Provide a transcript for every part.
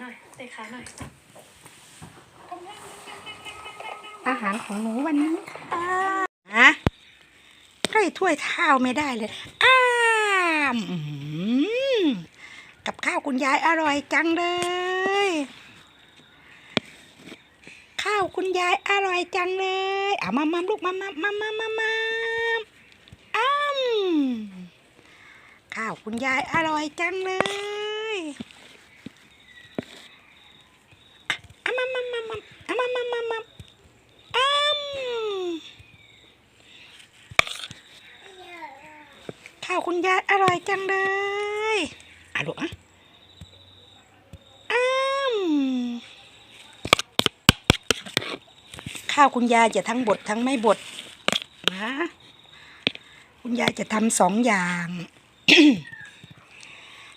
หน่อยเตะขาหน่อยอาหารของหนูวันนี้ค่ะฮะใกล้ถ้วยเท้าไม่ได้เลยอ้ามอื้อหือกับข้าวคุณยายอร่อยจังเลย ข้าวคุณยายอร่อยจังเลยเอามามัมลูกมามัมมามัมมามัมอ้ามข้าวคุณยายอร่อยจังเลย ข้าวคุณยายอร่อยจังเลยอะลูกอะอ้มข้าวคุณยายจะทั้งบดทั้งไม่บดนะคุณยายจะทำสองอย่าง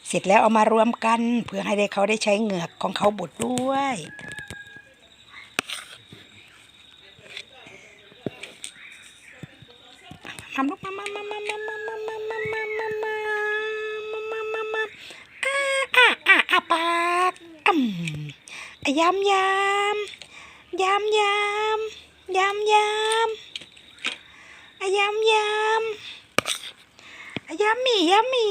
เสร็จแล้วเอามารวมกัน เพื่อให้ได้เขาได้ใช้เหงือกของเขาบดด้วยทำลูกมามามามามา ยำยำยำยำยำยำยำยำยำมียำมี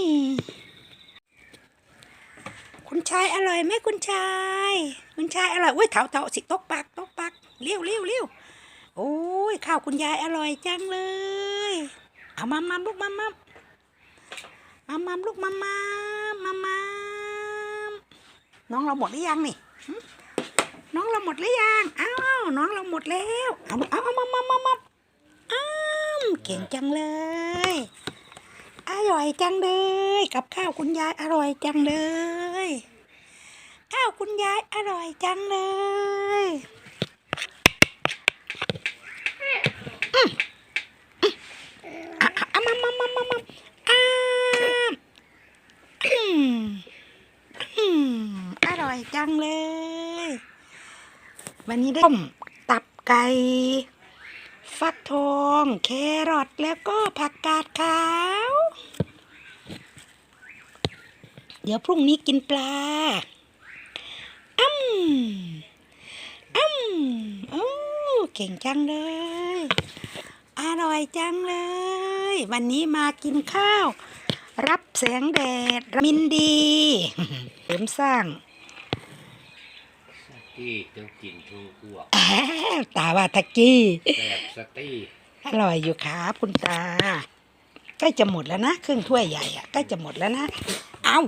คุณชายอร่อยไหมคุณชาย คุณชายอร่อยอุ้ยเถาเถาสิตกปากตกปากเลี้ยวเลี้ยวเลี้ยวโอ้ยข้าวคุณยายอร่อยจังเลย เอามามัมลูกมามัมมามัมลูกมามัมมามัมน้องเราหมดหรือยังนี่ น้องเราหมดหรือยังอ้าวน้องเราหมดแล้วเอาเอาเอามามามามาอ้าวเก่งจังเลย อร่อยจังเลย กับข้าวคุณยายอร่อยจังเลย ข้าวคุณยายอร่อยจังเลยอะอะอะมามามามามาอ่าอืมอร่อยจังเลย วันนี้ได้ต้มตับไก่ ฟักทอง แครอทแล้วก็ผักกาดขาว เดี๋ยวพรุ่งนี้กินปลาอ้ำอ้ำโอ้เก่งจังเลย อร่อยจังเลย วันนี้มากินข้าว รับแสงแดดมินดี เสริมสร้าง ที่ต้องกินทุกพวกแอ้วตาว่าตะกี้แบบสตี้อร่อยอยู่ครับคุณตาใกล้จะหมดแล้วนะครึ่งถ้วยใหญ่อะใกล้จะหมดแล้วนะเอา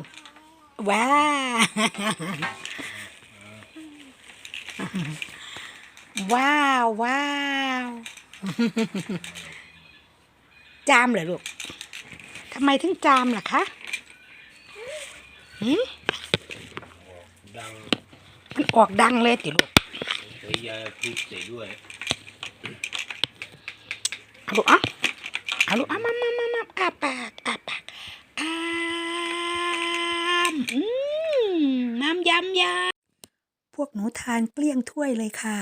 ว้าว้าวว้าวจามเหรอลูกทำไมถึงจามล่ะคะหืมดัง มันออกดังเลยติลูกใส่ยาพิษใส่ด้วยเอาลูกอะเอาลูกอะมามามามาอาปากอาปากอามอืมน้ำยำยาพวกหนูทานเกลี้ยงถ้วยเลยค่ะ